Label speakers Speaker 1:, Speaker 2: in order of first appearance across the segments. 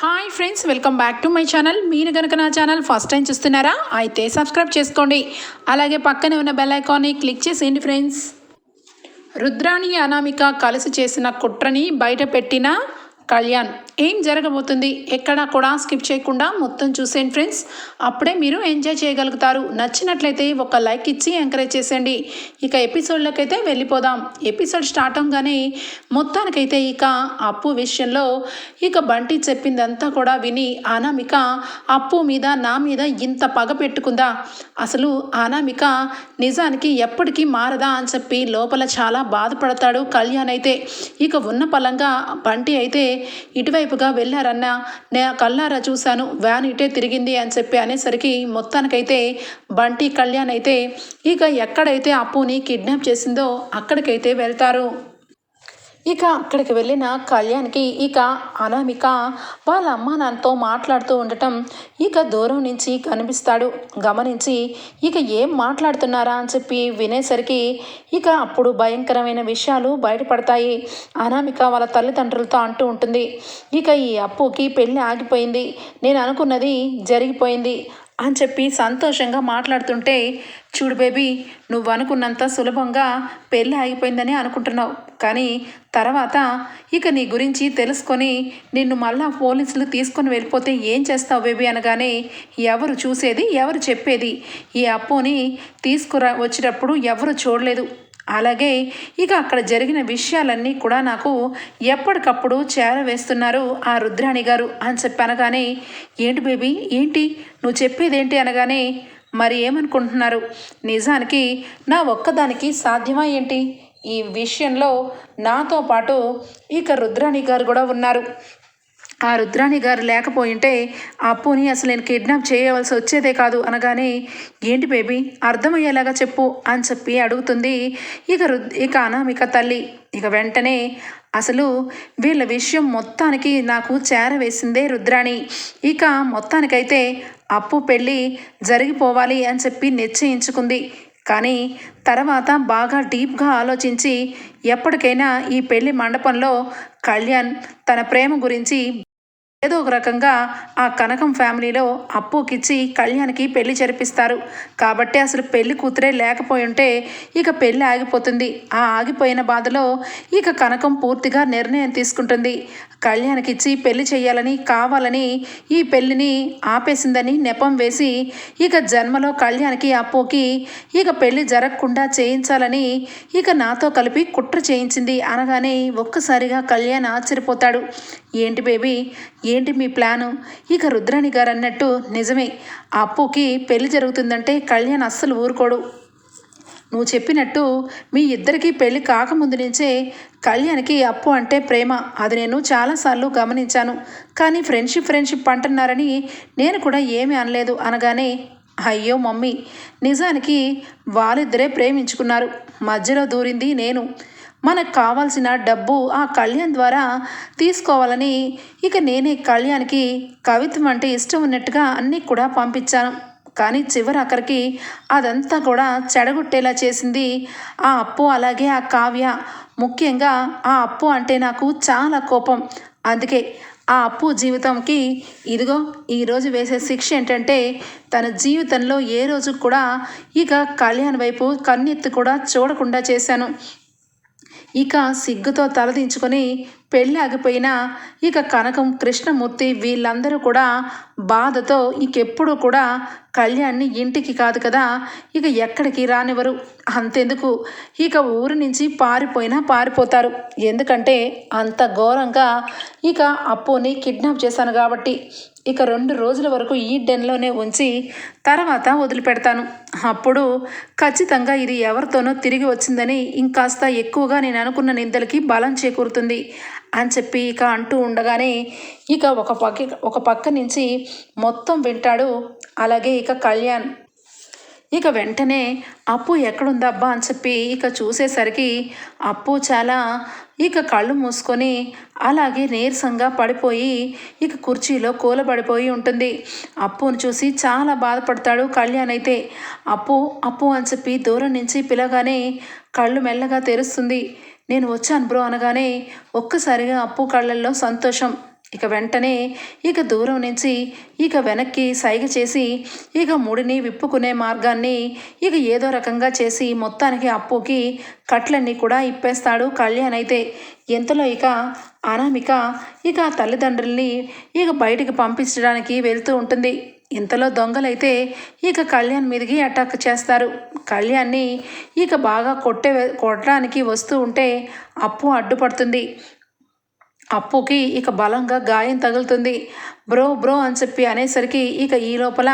Speaker 1: Hi friends welcome back to my channel మీరు కనుక నా ఛానల్ ఫస్ట్ టైం చూస్తున్నారా అయితే సబ్స్క్రైబ్ చేసుకోండి. అలాగే పక్కనే ఉన్న బెల్ ఐకాన్ని క్లిక్ చేసేయండి ఫ్రెండ్స్ రుద్రాణి అనామిక కలిసి చేసిన కుట్రని బయట పెట్టిన కళ్యాణ్. ఏం జరగబోతుంది? ఎక్కడా కూడా స్కిప్ చేయకుండా మొత్తం చూసేయండి ఫ్రెండ్స్. అప్పుడే మీరు ఎంజాయ్ చేయగలుగుతారు. నచ్చినట్లయితే ఒక లైక్ ఇచ్చి ఎంకరేజ్ చేసేయండి. ఇక ఎపిసోడ్లోకి అయితే వెళ్ళిపోదాం. ఎపిసోడ్ స్టార్ట్ అవగానే మొత్తానికైతే ఇక అప్పు విషయంలో ఇక బంటి చెప్పిందంతా కూడా విని అనామిక అప్పు మీద నా మీద ఇంత పగ పెట్టుకుందా? అసలు అనామిక నిజానికి ఎప్పటికీ మారదా అని చెప్పి లోపల చాలా బాధపడతాడు కళ్యాణ్ అయితే. ఇక ఉన్న పలంగా బంటి అయితే ఇటువైపుగా వెళ్ళారన్నా నేను కల్లారా చూశాను వ్యాన్ ఇటే తిరిగింది అని చెప్పి అనేసరికి మొత్తానికైతే బంటి కళ్యాణ్ అయితే ఇక ఎక్కడైతే అప్పుని కిడ్నాప్ చేసిందో అక్కడికైతే వెళ్తారు. ఇక అక్కడికి వెళ్ళిన కళ్యాణ్కి ఇక అనామిక వాళ్ళ అమ్మా నాన్నతో మాట్లాడుతూ ఉండటం ఇక దూరం నుంచి కనిపిస్తాడు. గమనించి ఇక ఏం మాట్లాడుతున్నారా అని చెప్పి వినేసరికి ఇక అప్పుడు భయంకరమైన విషయాలు బయటపడతాయి. అనామిక వాళ్ళ తల్లిదండ్రులతో అంటూ ఉంటుంది. ఇక ఈ అప్పుకి పెళ్ళి ఆగిపోయింది. నేను అనుకున్నది జరిగిపోయింది. అని చెప్పి సంతోషంగా మాట్లాడుతుంటే చూడు బేబీ నువ్వు అనుకున్నంత సులభంగా పెళ్ళి ఆగిపోయిందని అనుకుంటున్నావు. కానీ తర్వాత ఇక నీ గురించి తెలుసుకొని నిన్ను మళ్ళా పోలీసులు తీసుకొని వెళ్ళిపోతే ఏం చేస్తావు బేబీ అనగానే ఎవరు చూసేది ఎవరు చెప్పేది? ఈ అప్పుని తీసుకురా వచ్చేటప్పుడు ఎవరు చూడలేదు. అలాగే ఇక అక్కడ జరిగిన విషయాలన్నీ కూడా నాకు ఎప్పటికప్పుడు చేరవేస్తున్నారు ఆ రుద్రాణి గారు అని చెప్పి అనగానే ఏంటి బేబీ? ఏంటి? నువ్వు చెప్పేదేంటి? అనగానే మరి ఏమనుకుంటున్నారు? నిజానికి నా ఒక్కదానికి సాధ్యమా ఏంటి? ఈ విషయంలో నాతో పాటు ఇక రుద్రాణి గారు కూడా ఉన్నారు. ఆ రుద్రాణి గారు లేకపోయింటే అప్పుని అసలు నేను కిడ్నాప్ చేయవలసి వచ్చేదే కాదు అనగానే ఏంటి బేబీ అర్థమయ్యేలాగా చెప్పు అని చెప్పి అడుగుతుంది ఇక రుద్ ఇక అనామిక తల్లి. ఇక వెంటనే అసలు వీళ్ళ విషయం మొత్తానికి నాకు చేరవేసిందే రుద్రాణి. ఇక మొత్తానికైతే అప్పు పెళ్ళి జరిగిపోవాలి అని చెప్పి నిశ్చయించుకుంది. కానీ తర్వాత బాగా డీప్గా ఆలోచించి ఎప్పటికైనా ఈ పెళ్ళి మండపంలో కళ్యాణ్ తన ప్రేమ గురించి ఏదో ఒక రకంగా ఆ కనకం ఫ్యామిలీలో అప్పుకిచ్చి కళ్యాణ్కి పెళ్ళి జరిపిస్తారు. కాబట్టి అసలు పెళ్ళి కూతురే లేకపోయి ఉంటే ఇక పెళ్ళి ఆగిపోతుంది. ఆ ఆగిపోయిన బాధలో ఇక కనకం పూర్తిగా నిర్ణయం తీసుకుంటుంది. కళ్యాణ్కి ఇచ్చి పెళ్ళి చేయాలని కావాలని ఈ పెళ్ళిని ఆపేసిందని నెపం వేసి ఇక జన్మలో కళ్యాణ్కి అప్పుకి ఇక పెళ్ళి జరగకుండా చేయించాలని ఇక నాతో కలిపి కుట్ర చేయించింది. అనగానే ఒక్కసారిగా కళ్యాణ్ ఆశ్చర్యపోతాడు. ఏంటి బేబీ? ఏంటి మీ ప్లాను? ఇక రుద్రాణి గారు అన్నట్టు నిజమే అప్పుకి పెళ్ళి జరుగుతుందంటే కళ్యాణ్ అస్సలు ఊరుకోడు. నువ్వు చెప్పినట్టు మీ ఇద్దరికీ పెళ్ళి కాకముందు నుంచే కళ్యాణ్కి అప్పు అంటే ప్రేమ. అది నేను చాలాసార్లు గమనించాను. కానీ ఫ్రెండ్షిప్ ఫ్రెండ్షిప్ అంటున్నారని నేను కూడా ఏమీ అనలేదు అనగానే అయ్యో మమ్మీ నిజానికి వాళ్ళిద్దరే ప్రేమించుకున్నారు. మధ్యలో దూరింది నేను. మనకు కావాల్సిన డబ్బు ఆ కళ్యాణ్ ద్వారా తీసుకోవాలని ఇక నేనే కళ్యాణ్కి కవిత్వం అంటే ఇష్టం ఉన్నట్టుగా అన్నీ కూడా పంపించాను. కానీ చివరి అక్కడికి అదంతా కూడా చెడగొట్టేలా చేసింది ఆ అప్పు అలాగే ఆ కావ్య. ముఖ్యంగా ఆ అప్పు అంటే నాకు చాలా కోపం. అందుకే ఆ అప్పు జీవితంకి ఇదిగో ఈరోజు వేసే శిక్ష ఏంటంటే తన జీవితంలో ఏ రోజు కూడా ఇక కళ్యాణ్ వైపు కన్నెత్తి కూడా చూడకుండా చేశాను. ఇక సిగ్గుతో తలదించుకొని పెళ్ళి ఆగిపోయినా ఇక కనకం కృష్ణమూర్తి వీళ్ళందరూ కూడా బాధతో ఇంకెప్పుడు కూడా కళ్యాణ్ని ఇంటికి కాదు కదా ఇక ఎక్కడికి రానివ్వరు. అంతెందుకు? ఇక ఊరు నుంచి పారిపోయినా పారిపోతారు. ఎందుకంటే అంత ఘోరంగా ఇక అప్పుని కిడ్నాప్ చేశాను కాబట్టి ఇక రెండు రోజుల వరకు ఈ డెన్లోనే ఉంచి తర్వాత వదిలిపెడతాను. అప్పుడు ఖచ్చితంగా ఇది ఎవరితోనో తిరిగి వచ్చిందని ఇంకాస్త ఎక్కువగా నేను అనుకున్న నిందలకి బలం చేకూరుతుంది. అని చెప్పి ఇక అంటూ ఉండగానే ఇక ఒక పక్క ఒక పక్క నుంచి మొత్తం వింటాడు. అలాగే ఇక కళ్యాణ్. ఇక వెంటనే అప్పు ఎక్కడుందబ్బా అని చెప్పి ఇక చూసేసరికి అప్పు చాలా ఇక కళ్ళు మూసుకొని అలాగే నీరసంగా పడిపోయి ఇక కుర్చీలో కూలబడిపోయి ఉంటుంది. అప్పును చూసి చాలా బాధపడతాడు కళ్యాణ్ అయితే. అప్పు అప్పు అని చెప్పి దూరం నుంచి పిలగానే కళ్ళు మెల్లగా తెరుస్తుంది. నేను వచ్చాను బ్రో అనగానే ఒక్కసారిగా అప్పు కళ్ళల్లో సంతోషం. ఇక వెంటనే ఇక దూరం నుంచి ఇక వెనక్కి సైగ చేసి ఇక ముడిని విప్పుకునే మార్గాన్ని ఇక ఏదో రకంగా చేసి మొత్తానికి అప్పుకి కట్లన్నీ కూడా ఇప్పేస్తాడు కళ్యాణ్ అయితే. ఎంతలో ఇక అనామిక ఇక తల్లిదండ్రుల్ని ఇక బయటికి పంపించడానికి వెళ్తూ ఉంటుంది. ఇంతలో దొంగలైతే ఇక కళ్యాణ్ మీదకి అటాక్ చేస్తారు. కళ్యాణ్ని ఇక బాగా కొట్టే కొట్టడానికి వస్తూ ఉంటే అప్పు అడ్డుపడుతుంది. అప్పుకి ఇక బలంగా గాయం తగులుతుంది. బ్రో బ్రో అని చెప్పి అనేసరికి ఇక ఈ లోపల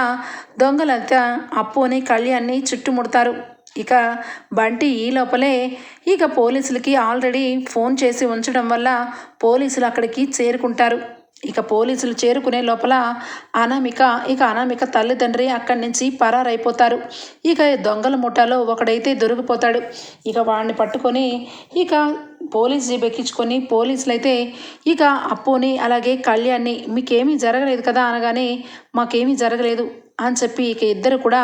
Speaker 1: దొంగలంతా అప్పుని కళ్యాణ్ని చుట్టుముడతారు. ఇక బంటి ఈ లోపలే ఇక పోలీసులకి ఆల్రెడీ ఫోన్ చేసి ఉంచడం వల్ల పోలీసులు అక్కడికి చేరుకుంటారు. ఇక పోలీసులు చేరుకునే లోపల అనామిక ఇక అనామిక తల్లిదండ్రి అక్కడి నుంచి పరారైపోతారు. ఇక దొంగల ముఠాలో ఒకడైతే దొరికిపోతాడు. ఇక వాడిని పట్టుకొని ఇక పోలీస్ జీప్ ఎక్కించుకొని పోలీసులు అయితే ఇక అప్పుని అలాగే కళ్యాణ్ని మీకేమీ జరగలేదు కదా అనగానే మాకేమీ జరగలేదు అని చెప్పి ఇక ఇద్దరు కూడా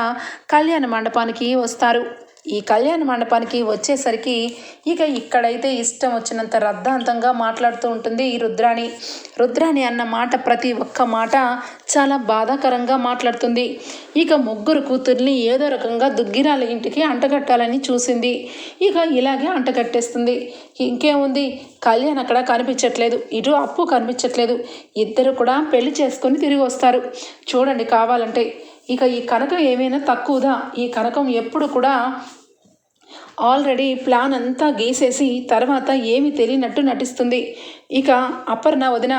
Speaker 1: కళ్యాణ మండపానికి వస్తారు. ఈ కళ్యాణ మండపానికి వచ్చేసరికి ఇక ఇక్కడైతే ఇష్టం వచ్చినంత రద్దాంతంగా మాట్లాడుతూ ఉంటుంది ఈ రుద్రాణి. రుద్రాణి అన్న మాట ప్రతి ఒక్క మాట చాలా బాధాకరంగా మాట్లాడుతుంది. ఇక ముగ్గురు కూతుర్ని ఏదో రకంగా దుగ్గిరాల ఇంటికి అంటగట్టాలని చూసింది. ఇక ఇలాగే అంటగట్టేస్తుంది. ఇంకేముంది? కళ్యాణ్ అక్కడ కనిపించట్లేదు. ఇటు అప్పు కనిపించట్లేదు. ఇద్దరు కూడా పెళ్ళి చేసుకొని తిరిగి వస్తారు. చూడండి కావాలంటే. ఇక ఈ కనకం ఏమైనా తక్కువదా? ఈ కనకం ఎప్పుడు కూడా ఆల్రెడీ ప్లాన్ అంతా గీసేసి తర్వాత ఏమి తెలియనట్టు నటిస్తుంది. ఇక అపర్ణ వదిన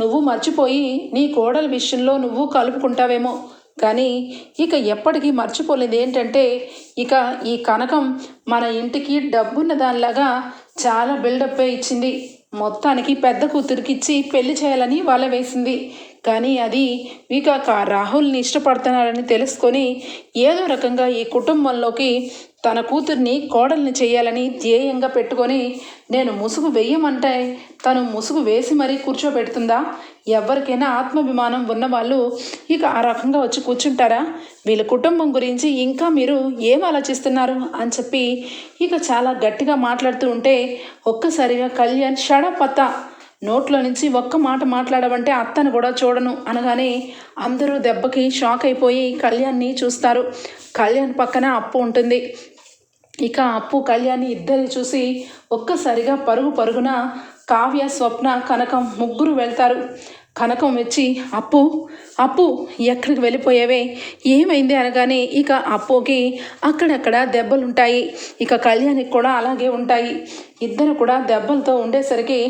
Speaker 1: నువ్వు మర్చిపోయి నీ కోడల విషయంలో నువ్వు కలుపుకుంటావేమో. కానీ ఇక ఎప్పటికీ మర్చిపోలేదు ఏంటంటే ఇక ఈ కనకం మన ఇంటికి డబ్బున్న దానిలాగా చాలా బిల్డప్ ఇచ్చింది. మొత్తానికి పెద్ద కూతురికి ఇచ్చి పెళ్ళి చేయాలని వాళ్ళ వేసింది. కానీ అది ఇక రాహుల్ని ఇష్టపడుతున్నారని తెలుసుకొని ఏదో రకంగా ఈ కుటుంబంలోకి తన కూతుర్ని కోడల్ని చేయాలని ధ్యేయంగా పెట్టుకొని నేను ముసుగు వేయమంటే తను ముసుగు వేసి మరీ కూర్చోబెడుతుందా? ఎవరికైనా ఆత్మాభిమానం ఉన్నవాళ్ళు ఇక ఆ రకంగా వచ్చి కూర్చుంటారా? వీళ్ళ కుటుంబం గురించి ఇంకా మీరు ఏం ఆలోచిస్తున్నారు? అని చెప్పి ఇక చాలా గట్టిగా మాట్లాడుతూ ఉంటే ఒక్కసారిగా కళ్యాణ్ షడపత్త నోట్లో నుంచి ఒక్క మాట మాట్లాడమంటే అత్తను కూడా చూడను అనగానే అందరూ దెబ్బకి షాక్ అయిపోయి కళ్యాణ్ని చూస్తారు. కళ్యాణ్ పక్కన అప్పు ఉంటుంది. ఇక అప్పు కళ్యాణి ఇద్దరిని చూసి ఒక్కసారిగా పరుగు పరుగున కావ్య స్వప్న కనకం ముగ్గురు వెళ్తారు. కనకం వచ్చి అప్పు అప్పు ఎక్కడికి వెళ్ళిపోయావే? ఏమైంది? అనగానే ఇక అప్పుకి అక్కడక్కడ దెబ్బలుంటాయి. ఇక కళ్యాణికి కూడా అలాగే ఉంటాయి. ఇద్దరు కూడా దెబ్బలతో ఉండేసరికి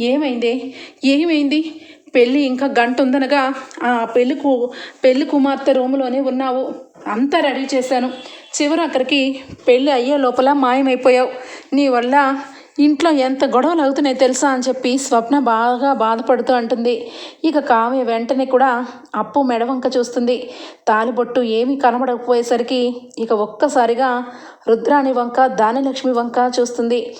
Speaker 1: ఏమైంది? ఏమైంది? పెళ్ళి ఇంకా గంట ఉందనగా ఆ పెళ్ళికు పెళ్ళి కుమార్తె రూములోనే ఉన్నావు. అంతా రెడీ చేశాను. చివరి అక్కడికి పెళ్ళి అయ్యే లోపల మాయమైపోయావు. నీ వల్ల ఇంట్లో ఎంత గొడవలు అవుతున్నాయి తెలుసా అని చెప్పి స్వప్న బాగా బాధపడుతూ అంటుంది. ఇక కావ్య వెంటనే కూడా అప్పు మెడవంక చూస్తుంది. తాలిబొట్టు ఏమీ కనబడకపోయేసరికి ఇక ఒక్కసారిగా రుద్రాణి వంక దానిలక్ష్మి వంక చూస్తుంది.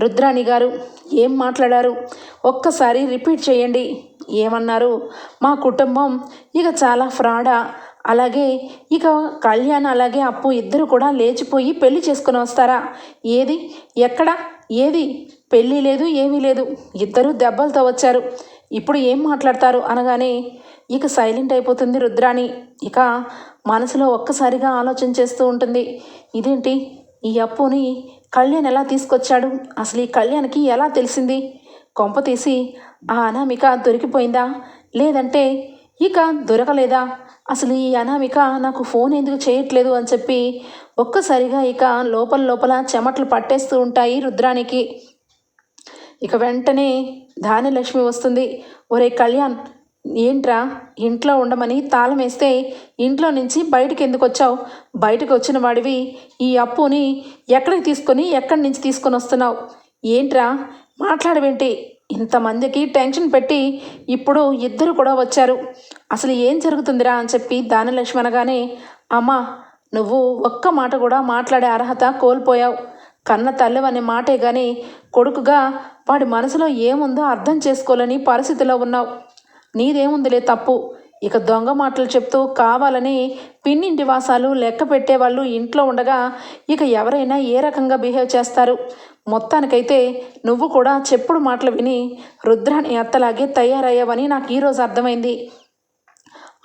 Speaker 1: రుద్రాణి గారు ఏం మాట్లాడారు? ఒక్కసారి రిపీట్ చేయండి. ఏమన్నారు? మా కుటుంబం ఇక చాలా ఫ్రాడా. అలాగే ఇక కళ్యాణ్ అలాగే అప్పు ఇద్దరు కూడా లేచిపోయి పెళ్ళి చేసుకుని వస్తారా? ఏది? ఎక్కడ? ఏది? పెళ్ళి లేదు ఏమీ లేదు. ఇద్దరు దెబ్బలతో వచ్చారు. ఇప్పుడు ఏం మాట్లాడతారు అనగానే ఇక సైలెంట్ అయిపోతుంది రుద్రాణి. ఇక మనసులో ఒక్కసారిగా ఆలోచన చేస్తూ ఉంటుంది. ఇదేంటి? ఈ అప్పుని కళ్యాణ్ ఎలా తీసుకొచ్చాడు? అసలు ఈ కళ్యాణ్కి ఎలా తెలిసింది? కొంప తీసి ఆ అనామిక దొరికిపోయిందా? లేదంటే ఇక దొరకలేదా? అసలు ఈ అనామిక నాకు ఫోన్ ఎందుకు చేయట్లేదు అని చెప్పి ఒక్కసారిగా ఇక లోపల లోపల చెమట్లు పట్టేస్తూ ఉంటాయి రుద్రానికి. ఇక వెంటనే ధాన్యలక్ష్మి వస్తుంది. ఒరే కళ్యాణ్ ఏంట్రా? ఇంట్లో ఉండమని తాళం వేస్తే ఇంట్లో నుంచి బయటకు ఎందుకు వచ్చావు? బయటకు వచ్చిన వాడివి ఈ అప్పుని ఎక్కడికి తీసుకొని ఎక్కడి నుంచి తీసుకొని వస్తున్నావు? ఏంట్రా? మాట్లాడవేంటి? ఇంతమందికి టెన్షన్ పెట్టి ఇప్పుడు ఇద్దరు కూడా వచ్చారు. అసలు ఏం జరుగుతుందిరా అని చెప్పి దానలక్ష్మి అనగానే అమ్మా నువ్వు ఒక్క మాట కూడా మాట్లాడే అర్హత కోల్పోయావు. కన్న తల్లివనే మాటే కానీ కొడుకుగా వాడి మనసులో ఏముందో అర్థం చేసుకోలేని పరిస్థితిలో ఉన్నావు. నీదేముందిలే తప్పు. ఇక దొంగ మాటలు చెప్తూ కావాలని పిన్నింటి వాసాలు లెక్క పెట్టేవాళ్ళు ఇంట్లో ఉండగా ఇక ఎవరైనా ఏ రకంగా బిహేవ్ చేస్తారు? మొత్తానికైతే నువ్వు కూడా చెప్పుడు మాటలు విని రుద్రాని అత్తలాగే తయారయ్యావని నాకు ఈరోజు అర్థమైంది.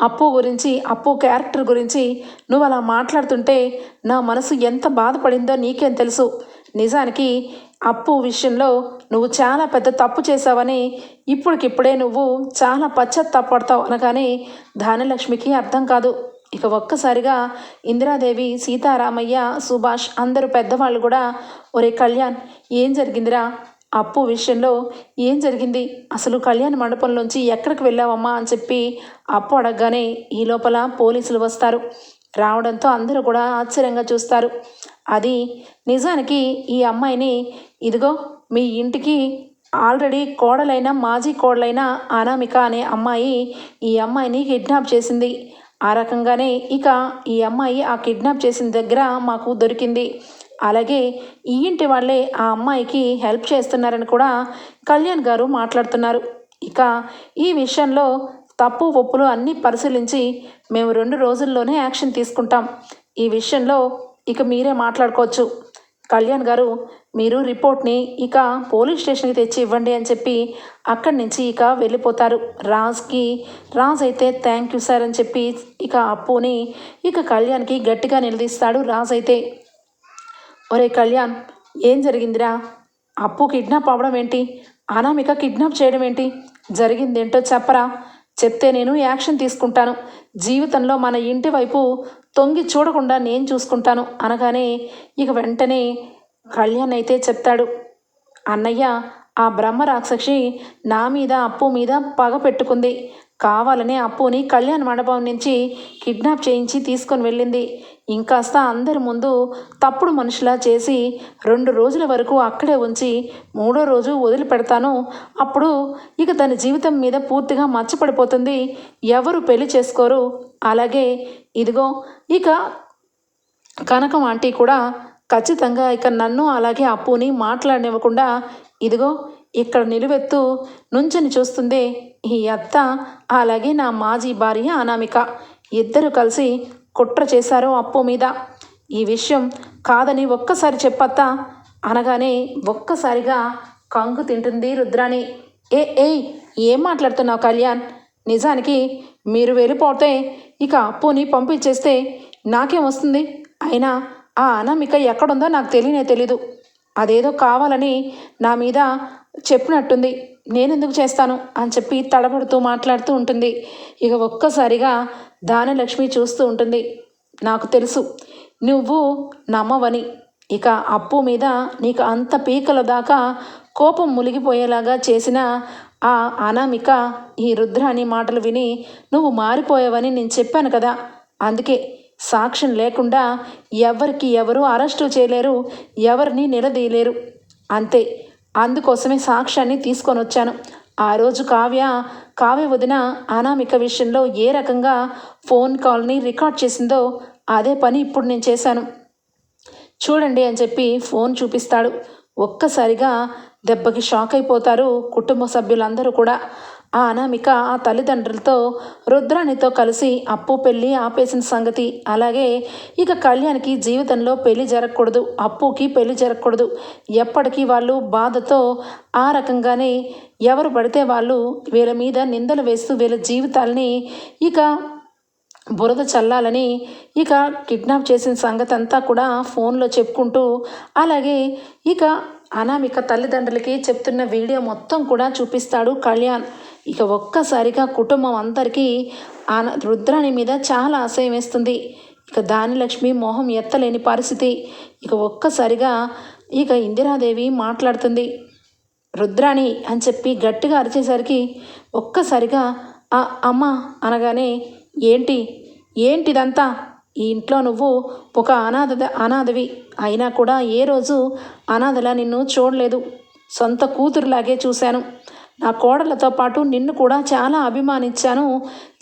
Speaker 1: అప్పు గురించి అప్పు క్యారెక్టర్ గురించి నువ్వు అలా మాట్లాడుతుంటే నా మనసు ఎంత బాధపడిందో నీకేం తెలుసు. నిజానికి అప్పు విషయంలో నువ్వు చాలా పెద్ద తప్పు చేశావని ఇప్పటికిప్పుడే నువ్వు చాలా పశ్చాత్తాపడతావు అనగానే ధాన్యలక్ష్మికి అర్థం కాదు. ఇక ఒక్కసారిగా ఇందిరాదేవి సీతారామయ్య సుభాష్ అందరూ పెద్దవాళ్ళు కూడా ఒరే కళ్యాణ్ ఏం జరిగిందిరా? అప్పు విషయంలో ఏం జరిగింది? అసలు కళ్యాణ మండపంలోంచి ఎక్కడికి వెళ్ళావమ్మా? అని చెప్పి అప్పు అడగగానే ఈ లోపల పోలీసులు వస్తారు. రావడంతో అందరూ కూడా ఆశ్చర్యంగా చూస్తారు. అది నిజానికి ఈ అమ్మాయిని ఇదిగో మీ ఇంటికి ఆల్రెడీ కోడలైన మాజీ కోడలైన అనామిక అనే అమ్మాయి ఈ అమ్మాయిని కిడ్నాప్ చేసింది. ఆ రకంగానే ఇక ఈ అమ్మాయి ఆ కిడ్నాప్ చేసిన దగ్గర మాకు దొరికింది. అలాగే ఈ ఇంటి వాళ్ళే ఆ అమ్మాయికి హెల్ప్ చేస్తున్నారని కూడా కళ్యాణ్ గారు మాట్లాడుతున్నారు. ఇక ఈ విషయంలో తప్పు ఒప్పులు అన్నీ పరిశీలించి మేము రెండు రోజుల్లోనే యాక్షన్ తీసుకుంటాం. ఈ విషయంలో ఇక మీరే మాట్లాడుకోవచ్చు. కళ్యాణ్ గారు మీరు రిపోర్ట్ని ఇక పోలీస్ స్టేషన్కి తెచ్చి ఇవ్వండి అని చెప్పి అక్కడి నుంచి ఇక వెళ్ళిపోతారు. రాజ్కి రాజ్ అయితే థ్యాంక్ యూ సార్ అని చెప్పి ఇక అప్పుని ఇక కళ్యాణ్కి గట్టిగా నిలదీస్తాడు రాజ్ అయితే. ఒరే కళ్యాణ్ ఏం జరిగిందిరా? అప్పు కిడ్నాప్ అవ్వడం ఏంటి? అనామిక కిడ్నాప్ చేయడం ఏంటి? జరిగిందేంటో చెప్పరా? చెప్తే నేను యాక్షన్ తీసుకుంటాను. జీవితంలో మన ఇంటి వైపు తొంగి చూడకుండా నేను చూసుకుంటాను అనగానే ఇక వెంటనే కళ్యాణ్ అయితే చెప్తాడు అన్నయ్య ఆ బ్రహ్మ రాక్షసి నా మీద అప్పు మీద పగ పెట్టుకుంది. కావాలనే అప్పుని కళ్యాణ మండపం నుంచి కిడ్నాప్ చేయించి తీసుకొని వెళ్ళింది. ఇంకాస్త అందరి ముందు తప్పుడు మనుషులా చేసి రెండు రోజుల వరకు అక్కడే ఉంచి మూడో రోజు వదిలిపెడతాను. అప్పుడు ఇక తన జీవితం మీద పూర్తిగా మచ్చపడిపోతుంది. ఎవరు పెళ్ళి చేసుకోరు. అలాగే ఇదిగో ఇక కనకం ఆంటీ కూడా ఖచ్చితంగా ఇక నన్ను అలాగే అప్పుని మాట్లాడనివ్వకుండా ఇదిగో ఇక్కడ నిలువెత్తు నుంచని చూస్తుందే ఈ అత్త అలాగే నా మాజీ భార్య అనామిక. ఇద్దరు కలిసి కుట్ర చేశారు అప్పు మీద. ఈ విషయం కాదని ఒక్కసారి చెప్పత్తా? అనగానే ఒక్కసారిగా కంగు తింటుంది రుద్రాణి. ఏ ఏయ్ ఏం మాట్లాడుతున్నావు కళ్యాణ్? నిజానికి మీరు వెళ్ళిపోతే ఇక అప్పుని పంపించేస్తే నాకేం వస్తుంది? అయినా ఆ అనామిక ఎక్కడుందో నాకు తెలియనే తెలీదు. అదేదో కావాలని నా మీద చెప్పినట్టుంది. నేనెందుకు చేస్తాను? అని చెప్పి తడబడుతూ మాట్లాడుతూ ఉంటుంది. ఇక ఒక్కసారిగా దానలక్ష్మి చూస్తూ ఉంటుంది. నాకు తెలుసు నువ్వు నమ్మవని. ఇక అప్పు మీద నీకు అంత పీకల దాకా కోపం ములిగిపోయేలాగా చేసిన ఆ అనామిక ఈ రుద్రాని మాటలు విని నువ్వు మారిపోయావని నేను చెప్పాను కదా. అందుకే సాక్ష్యం లేకుండా ఎవరికి ఎవరు అరెస్టు చేయలేరు ఎవరిని నిలదీయలేరు. అంతే. అందుకోసమే సాక్ష్యాన్ని తీసుకొని వచ్చాను. ఆ రోజు కావ్య కావ్య వదిన అనామిక విషయంలో ఏ రకంగా ఫోన్ కాల్ని రికార్డ్ చేసిందో అదే పని ఇప్పుడు నేను చేశాను. చూడండి అని చెప్పి ఫోన్ చూపిస్తాడు. ఒక్కసారిగా దెబ్బకి షాక్ అయిపోతారు కుటుంబ సభ్యులందరూ కూడా. ఆ అనామిక ఆ తల్లిదండ్రులతో రుద్రాణితో కలిసి అప్పు పెళ్ళి ఆపేసిన సంగతి. అలాగే ఇక కళ్యాణ్కి జీవితంలో పెళ్ళి జరగకూడదు అప్పుకి పెళ్ళి జరగకూడదు. ఎప్పటికీ వాళ్ళు బాధతో ఆ రకంగానే ఎవరు పడితే వాళ్ళు వీళ్ళ మీద నిందలు వేస్తూ వీళ్ళ జీవితాల్ని ఇక బురద చల్లాలని ఇక కిడ్నాప్ చేసిన సంగతి అంతా కూడా ఫోన్లో చెప్పుకుంటూ అలాగే ఇక అనామిక తల్లిదండ్రులకి చెప్తున్న వీడియో మొత్తం కూడా చూపిస్తాడు కళ్యాణ్. ఇక ఒక్కసారిగా కుటుంబం అందరికీ ఆన రుద్రాణి మీద చాలా అసహ్యం వేస్తుంది. ఇక దానిలక్ష్మి మొహం ఎత్తలేని పరిస్థితి. ఇక ఒక్కసారిగా ఇక ఇందిరాదేవి మాట్లాడుతుంది. రుద్రాణి అని చెప్పి గట్టిగా అరిచేసరికి ఒక్కసారిగా ఆ అమ్మ అనగానే ఏంటి? ఏంటిదంతా? ఈ ఇంట్లో నువ్వు ఒక అనాథ అనాథవి. అయినా కూడా ఏ రోజు అనాథలా నిన్ను చూడలేదు. సొంత కూతురులాగే చూశాను. నా కోడలతో పాటు నిన్ను కూడా చాలా అభిమానించాను.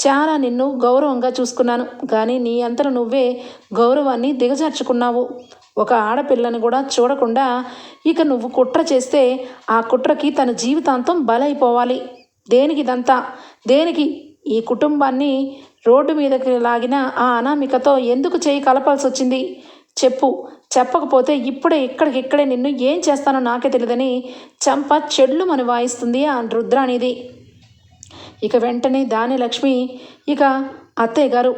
Speaker 1: చాలా నిన్ను గౌరవంగా చూసుకున్నాను. కానీ నీ అంతట నువ్వే గౌరవాన్ని దిగజార్చుకున్నావు. ఒక ఆడపిల్లని కూడా చూడకుండా ఇక నువ్వు కుట్ర చేస్తే ఆ కుట్రకి తన జీవితాంతం బలైపోవాలి. దేనికి ఇదంతా దేనికి? ఈ కుటుంబాన్ని రోడ్డు మీదకి లాగిన ఆ అనామికతో ఎందుకు చేయి కలపాల్సి వచ్చింది చెప్పు. చెప్పకపోతే ఇప్పుడే ఇక్కడికి ఇక్కడే నిన్ను ఏం చేస్తానో నాకే తెలియదని చంప చెడ్లు మన వాయిస్తుంది ఆ రుద్రానిది ఇక వెంటనే దాని లక్ష్మి ఇక అత్తయ్య గారు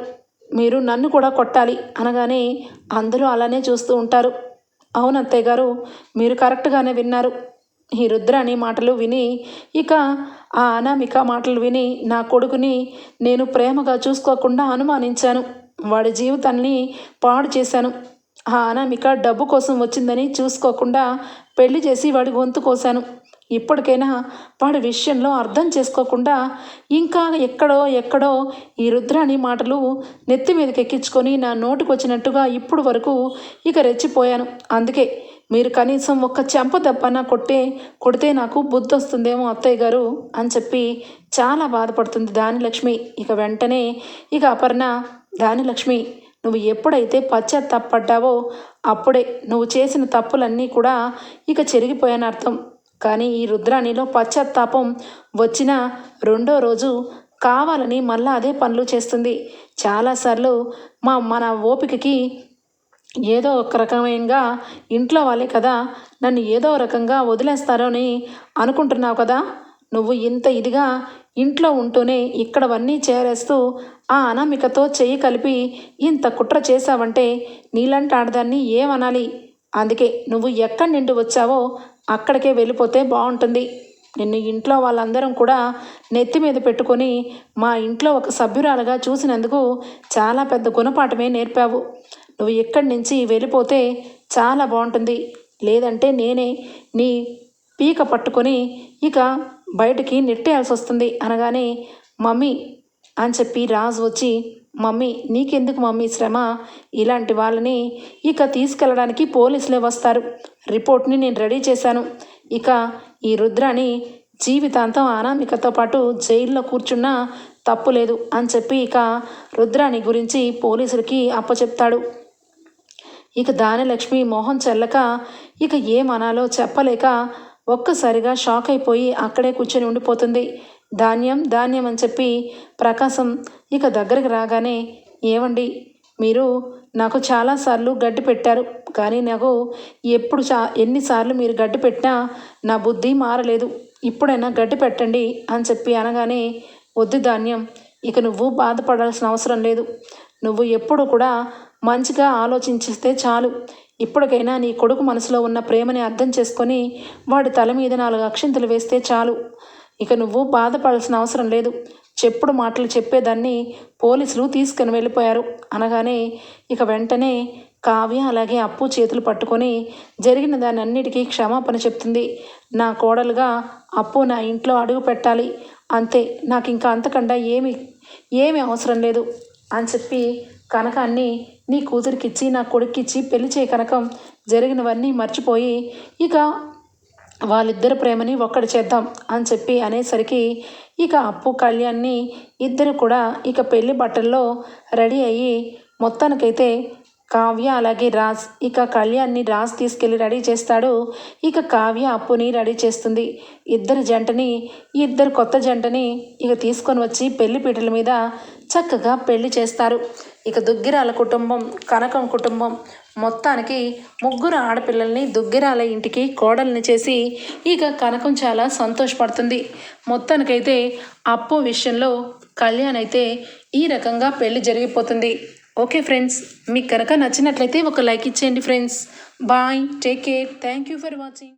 Speaker 1: మీరు నన్ను కూడా కొట్టాలి అనగానే అందరూ అలానే చూస్తూ ఉంటారు. అవును అత్తయ్య గారు మీరు కరెక్ట్గానే విన్నారు. ఈ రుద్రాని మాటలు విని ఇక ఆ అనామిక మాటలు విని నా కొడుకుని నేను ప్రేమగా చూసుకోకుండా అనుమానించాను. వాడి జీవితాన్ని పాడు చేశాను. ఆ అనామిక డబ్బు కోసం వచ్చిందని చూసుకోకుండా పెళ్ళి చేసి వాడి గొంతు కోశాను. ఇప్పటికైనా వాడి విషయంలో అర్థం చేసుకోకుండా ఇంకా ఎక్కడో ఎక్కడో ఈ రుద్రాని మాటలు నెత్తి మీదకి ఎక్కించుకొని నా నోటికి వచ్చినట్టుగా ఇప్పుడు వరకు ఇక రెచ్చిపోయాను. అందుకే మీరు కనీసం ఒక్క చెంప దెబ్బన కొట్టే కొడితే నాకు బుద్ధి వస్తుందేమో అత్తయ్య గారు అని చెప్పి చాలా బాధపడుతుంది దానిలక్ష్మి ఇక వెంటనే ఇక అపర్ణ దానిలక్ష్మి నువ్వు ఎప్పుడైతే పశ్చాత్తాపడ్డావో అప్పుడే నువ్వు చేసిన తప్పులన్నీ కూడా ఇక చెరిగిపోయాను అర్థం. కానీ ఈ రుద్రాణిలో పశ్చాత్తాపం వచ్చిన రెండో రోజు కావాలని మళ్ళా అదే పనులు చేస్తుంది. చాలాసార్లు మా మన ఓపికకి ఏదో ఒక రకమైనగా ఇంట్లో వాళ్ళే కదా నన్ను ఏదో రకంగా వదిలేస్తారో అని అనుకుంటున్నావు కదా? నువ్వు ఇంత ఇదిగా ఇంట్లో ఉంటూనే ఇక్కడవన్నీ చేరేస్తూ ఆ అనామికతో చెయ్యి కలిపి ఇంత కుట్ర చేశావంటే నీలాంటి ఆడదాన్ని ఏమనాలి? అందుకే నువ్వు ఎక్కడి నుండి వచ్చావో అక్కడికే వెళ్ళిపోతే బాగుంటుంది నిన్ను ఇంట్లో వాళ్ళందరం కూడా నెత్తి మీద పెట్టుకొని మా ఇంట్లో ఒక సభ్యురాలుగా చూసినందుకు చాలా పెద్ద గుణపాఠమే నేర్పావు. నువ్వు ఇక్కడి నుంచి వెళ్ళిపోతే చాలా బాగుంటుంది లేదంటే నేనే నీ పీక పట్టుకొని ఇక బయటికి నెట్టేయాల్సి వస్తుంది అనగానే మమ్మీ అని చెప్పి రాజు వచ్చి మమ్మీ నీకెందుకు మమ్మీ శ్రమ? ఇలాంటి వాళ్ళని ఇక తీసుకెళ్ళడానికి పోలీసులే వస్తారు. రిపోర్ట్ని నేను రెడీ చేశాను. ఇక ఈ రుద్రాని జీవితాంతం అనామికతో పాటు జైల్లో కూర్చున్నా తప్పు లేదు అని చెప్పి ఇక రుద్రాని గురించి పోలీసులకి అప్పచెప్తాడు. ఇక దానిలక్ష్మి మొహం చెల్లక ఇక ఏమనాలో చెప్పలేక ఒక్కసారిగా షాక్ అయిపోయి అక్కడే కూర్చొని ఉండిపోతుంది. ధాన్యం ధాన్యం అని చెప్పి ప్రకాశం ఇక దగ్గరికి రాగానే ఏవండి మీరు నాకు చాలాసార్లు గడ్డి పెట్టారు. కానీ నాకు ఎప్పుడు చా ఎన్నిసార్లు మీరు గడ్డి పెట్టినా నా బుద్ధి మారలేదు. ఇప్పుడైనా గడ్డి పెట్టండి అని చెప్పి అనగానే వద్దు ధాన్యం ఇక నువ్వు బాధపడాల్సిన అవసరం లేదు. నువ్వు ఎప్పుడు కూడా మంచిగా ఆలోచించిస్తే చాలు. ఇప్పటికైనా నీ కొడుకు మనసులో ఉన్న ప్రేమని అర్థం చేసుకొని వాడి తల మీద నాలుగు అక్షింతలు వేస్తే చాలు. ఇక నువ్వు బాధపడాల్సిన అవసరం లేదు. చెప్పుడు మాటలు చెప్పేదాన్ని పోలీసులు తీసుకుని వెళ్ళిపోయారు. అనగానే ఇక వెంటనే కావ్య అలాగే అప్పు చేతులు పట్టుకొని జరిగిన దానన్నిటికీ క్షమాపణ చెప్తుంది. నా కోడలుగా అప్పు నా ఇంట్లో అడుగు పెట్టాలి. అంతే. నాకు ఇంకా అంతకన్నా ఏమి ఏమి అవసరం లేదు అని చెప్పి కనకాన్ని నీ కూతురికిచ్చి నా కొడుక్కిచ్చి పెళ్ళి చేయ కనకం. జరిగినవన్నీ మర్చిపోయి ఇక వాళ్ళిద్దరు ప్రేమని ఒక్కడి చేద్దాం అని చెప్పి అనేసరికి ఇక అప్పు కళ్యాణ్ని ఇద్దరు కూడా ఇక పెళ్ళి బట్టల్లో రెడీ అయ్యి మొత్తానికైతే కావ్య అలాగే రాజ్ ఇక కళ్యాణ్ని రాజ్ తీసుకెళ్ళి రెడీ చేస్తాడు. ఇక కావ్య అప్పుని రెడీ చేస్తుంది. ఇద్దరు జంటని ఇద్దరు కొత్త జంటని ఇక తీసుకొని వచ్చి పెళ్ళి పీటల మీద చక్కగా పెళ్ళి చేస్తారు. ఇక దుగ్గిరాల కుటుంబం కనకం కుటుంబం మొత్తానికి ముగ్గురు ఆడపిల్లల్ని దుగ్గిరాల ఇంటికి కోడల్ని చేసి ఇక కనకం చాలా సంతోషపడుతుంది. మొత్తానికైతే అప్పు విషయంలో కళ్యాణ్ అయితే ఈ రకంగా పెళ్ళి జరిగిపోతుంది. ఓకే ఫ్రెండ్స్ మీకు కనుక నచ్చినట్లయితే ఒక లైక్ ఇచ్చేయండి friends. Bye take care. Thank you for watching.